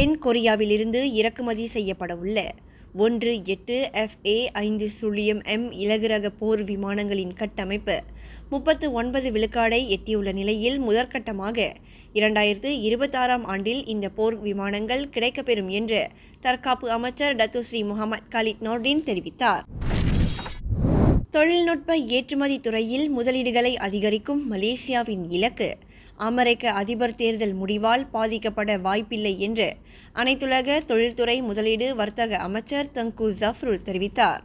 தென் கொரியாவிலிருந்து இறக்குமதி செய்யப்படவுள்ள ஒன்று எட்டு எஃப்ஏ ஐந்து சுழியம் எம் இலகுரக போர் விமானங்களின் கட்டமைப்பு. முப்பத்து ஒன்பது விழுக்காடை எட்டியுள்ள நிலையில் முதற்கட்டமாக இரண்டாயிரத்து இருபத்தாறாம் ஆண்டில் இந்த போர் விமானங்கள் கிடைக்கப்பெறும் என்று தற்காப்பு அமைச்சர் டத்துஸ்ரீ முகமது காலித் நோர்டின் தெரிவித்தார். தொழில்நுட்ப ஏற்றுமதி துறையில் முதலீடுகளை அதிகரிக்கும் மலேசியாவின் இலக்கு அமெரிக்க அதிபர் தேர்தல் முடிவால் பாதிக்கப்பட வாய்ப்பில்லை என்று அனைத்துலக தொழில்துறை முதலீடு வர்த்தக அமைச்சர் தங்கு ஜஃப்ருல் தெரிவித்தார்.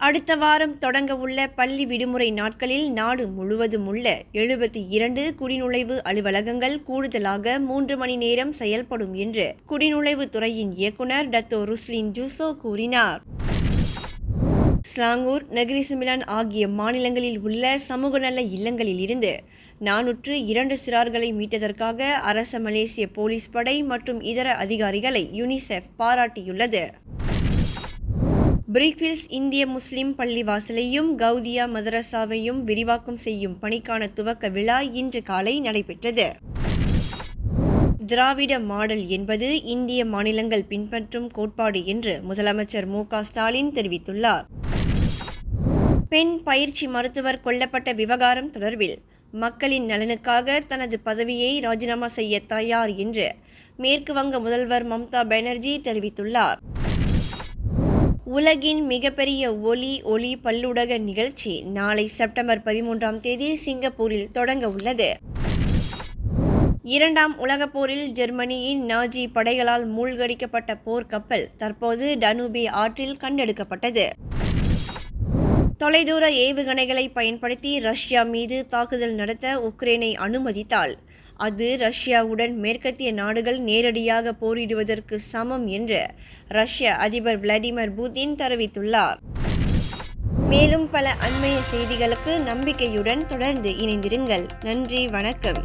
அடுத்த வாரம் தொடங்க உள்ள பள்ளி விடுமுறை நாட்களில் நாடு முழுவதும் உள்ள எழுபத்தி இரண்டு குடிநுழைவு அலுவலகங்கள் கூடுதலாக மூன்று மணி நேரம் செயல்படும் என்று குடிநுழைவு துறையின் இயக்குனர் டத்தோ ருஸ்லின் ஜூசோ கூறினார். ஸ்லாங்கூர் நெகிரி சிமிலான் ஆகிய மாநிலங்களில் உள்ள சமூக நல இல்லங்களில் இருந்து நானூற்று இரண்டு சிறார்களை மீட்டதற்காக அரச மலேசிய போலீஸ் படை மற்றும் இதர அதிகாரிகளை யுனிசெஃப் பாராட்டியுள்ளது. பிரிக்வில்ஸ் இந்திய முஸ்லிம் பள்ளிவாசலையும் கவுதியா மதரசாவையும் விரிவாக்கம் செய்யும் பணிக்கான துவக்க விழா இன்று காலை நடைபெற்றது. திராவிட மாடல் என்பது இந்திய மாநிலங்கள் பின்பற்றும் கோட்பாடு என்று முதலமைச்சர் மு ஸ்டாலின் தெரிவித்துள்ளார். பெண் பயிற்சி மருத்துவர் கொல்லப்பட்ட விவகாரம் தொடர்பில் மக்களின் நலனுக்காக தனது பதவியை ராஜினாமா செய்ய தயார் என்று மேற்கு வங்க முதல்வர் மம்தா பானர்ஜி தெரிவித்துள்ளார். உலகின் மிகப்பெரிய ஒலி ஒளி பல்லுடக நிகழ்ச்சி நாளை செப்டம்பர் பதிமூன்றாம் தேதி சிங்கப்பூரில் தொடங்க உள்ளது. இரண்டாம் உலகப் போரில் ஜெர்மனியின் நாஜி படைகளால் மூழ்கடிக்கப்பட்ட போர்க்கப்பல் தற்போது டனூபி ஆற்றில் கண்டெடுக்கப்பட்டது. தொலைதூர ஏவுகணைகளை பயன்படுத்தி ரஷ்யா மீது தாக்குதல் நடத்த உக்ரைனை அனுமதித்தால் அது ரஷ்யாவுடன் மேற்கத்திய நாடுகள் நேரடியாக போரிடுவதற்கு சமம் என்று ரஷ்ய அதிபர் விளாடிமிர் புதின் தெரிவித்துள்ளார். மேலும் பல அண்மைய செய்திகளுக்கு நம்பிக்கையுடன் தொடர்ந்து இணைந்திருங்கள். நன்றி வணக்கம்.